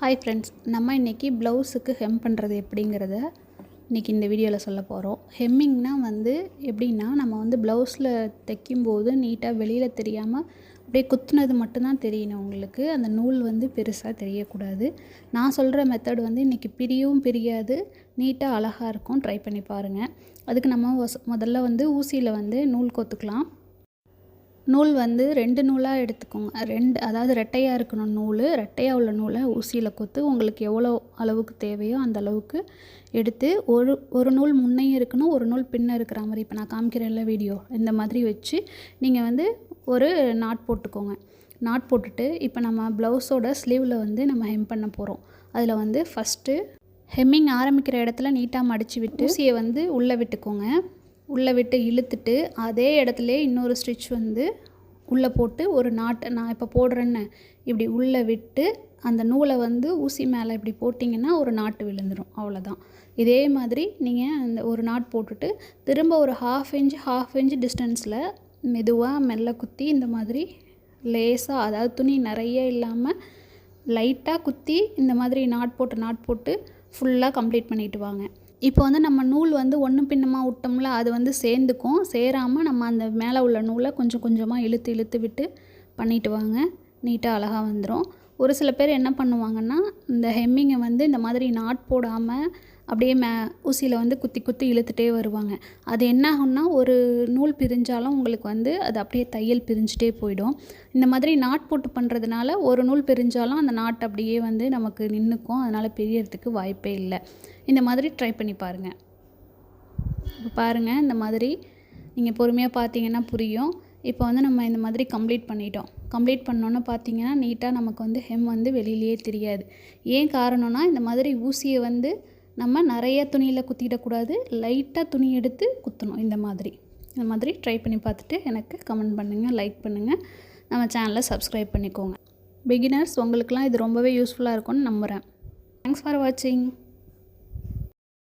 Hi friends நம்ம இன்றைக்கி ப்ளவுஸுக்கு hem பண்ணுறது எப்படிங்கிறத இன்றைக்கி இந்த வீடியோவில் சொல்ல போகிறோம் ஹெம்மிங்னா வந்து எப்படின்னா நம்ம வந்து ப்ளவுஸில் தைக்கும்போது நீட்டாக வெளியில் தெரியாமல் அப்படியே குத்துனது மட்டும்தான் தெரியணும் உங்களுக்கு. அந்த நூல் வந்து பெருசாக தெரியக்கூடாது. நான் சொல்கிற மெத்தட் வந்து இன்றைக்கி பிரியவும் பிரியாது நீட்டாக அழகாக இருக்கும். ட்ரை பண்ணி பாருங்கள் அதுக்கு நம்ம முதல்ல வந்து ஊசியில் வந்து நூல் கோத்துக்கலாம். நூல் வந்து ரெண்டு நூலாக எடுத்துக்கோங்க. ரெண்டு அதாவது ரெட்டையாக இருக்கணும் நூல் ரெட்டையாக உள்ள நூலை ஊசியில் கொத்து உங்களுக்கு எவ்வளோ அளவுக்கு தேவையோ அந்த அளவுக்கு எடுத்து ஒரு ஒரு நூல் முன்னையும் இருக்கணும் ஒரு நூல் பின்ன இருக்கிற மாதிரி. இப்போ நான் காமிக்கிறேன்ல வீடியோ இந்த மாதிரி வச்சு நீங்கள் வந்து ஒரு நாட் போட்டுக்கோங்க. நாட் போட்டுட்டு இப்போ நம்ம ப்ளவுஸோட ஸ்லீவில் வந்து நம்ம ஹெம் பண்ண போகிறோம் அதில் வந்து ஃபஸ்ட்டு ஹெம்மிங் ஆரம்பிக்கிற இடத்துல நீட்டாக மடித்து விட்டு ஊசியை வந்து உள்ளே விட்டுக்கோங்க. உள்ளே விட்டு இழுத்துட்டு அதே இடத்துல இன்னொரு ஸ்டிச் வந்து உள்ளே போட்டு ஒரு நாட்டை நான் இப்போ போடுறேன்னு இப்படி உள்ளே விட்டு அந்த நூலை வந்து ஊசி மேலே இப்படி போட்டிங்கன்னா ஒரு நாட்டு விழுந்துடும் அவ்வளோதான். இதே மாதிரி நீங்கள் அந்த ஒரு நாட் போட்டுட்டு திரும்ப ஒரு ஹாஃப் இன்ச் ஹாஃப் இன்ச் டிஸ்டன்ஸில் மெதுவாக மெல்ல குத்தி இந்த மாதிரி லேசாக அதாவது துணி நிறைய இல்லாமல் லைட்டாக குத்தி இந்த மாதிரி நாட் போட்டு நாட் போட்டு ஃபுல்லாக கம்ப்ளீட் பண்ணிட்டு வாங்க. இப்போ வந்து நம்ம நூல் வந்து ஒன்று பின்னமாக விட்டோம்ல அது வந்து சேர்ந்துக்கும். சேராமல் நம்ம அந்த மேலே உள்ள நூலை கொஞ்சம் கொஞ்சமாக இழுத்து இழுத்து விட்டு பண்ணிட்டு வாங்க. நீட்டாக அழகாக வந்துடும் ஒரு சில பேர் என்ன பண்ணுவாங்கன்னா இந்த ஹெம்மிங்கை வந்து இந்த மாதிரி நாட் போடாமல் அப்படியே மே ஊசியில் வந்து குத்தி குத்தி இழுத்துட்டே வருவாங்க. அது என்ன ஆகும்னா ஒரு நூல் பிரிஞ்சாலும் உங்களுக்கு வந்து அது அப்படியே தையல் பிரிஞ்சுட்டே போயிடும். இந்த மாதிரி நாட் போட்டு பண்ணுறதுனால ஒரு நூல் பிரிஞ்சாலும் அந்த நாட் அப்படியே வந்து நமக்கு நின்றுக்கும் அதனால் பிரியறதுக்கு வாய்ப்பே இல்லை. இந்த மாதிரி ட்ரை பண்ணி பாருங்கள் இப்போ பாருங்கள் இந்த மாதிரி நீங்கள் பொறுமையாக பார்த்தீங்கன்னா புரியும். இப்போ வந்து நம்ம இந்த மாதிரி கம்ப்ளீட் பண்ணிட்டோம். கம்ப்ளீட் பண்ணோன்னே பார்த்தீங்கன்னா நீட்டாக நமக்கு வந்து ஹெம் வந்து வெளியிலேயே தெரியாது. ஏன் காரணம்னா இந்த மாதிரி ஊசியை வந்து நம்ம நிறைய துணியில் குத்திடக்கூடாது. லைட்டாக துணி எடுத்து குத்தணும். இந்த மாதிரி. இந்த மாதிரி ட்ரை பண்ணி பார்த்துட்டு எனக்கு கமெண்ட் பண்ணுங்கள் லைக் பண்ணுங்கள் நம்ம சேனலை சப்ஸ்கிரைப் பண்ணிக்கோங்க. பிகினர்ஸ் உங்களுக்குலாம் இது ரொம்பவே யூஸ்ஃபுல்லாக இருக்கும்னு நம்புகிறேன் தேங்க்ஸ் ஃபார் வாட்சிங்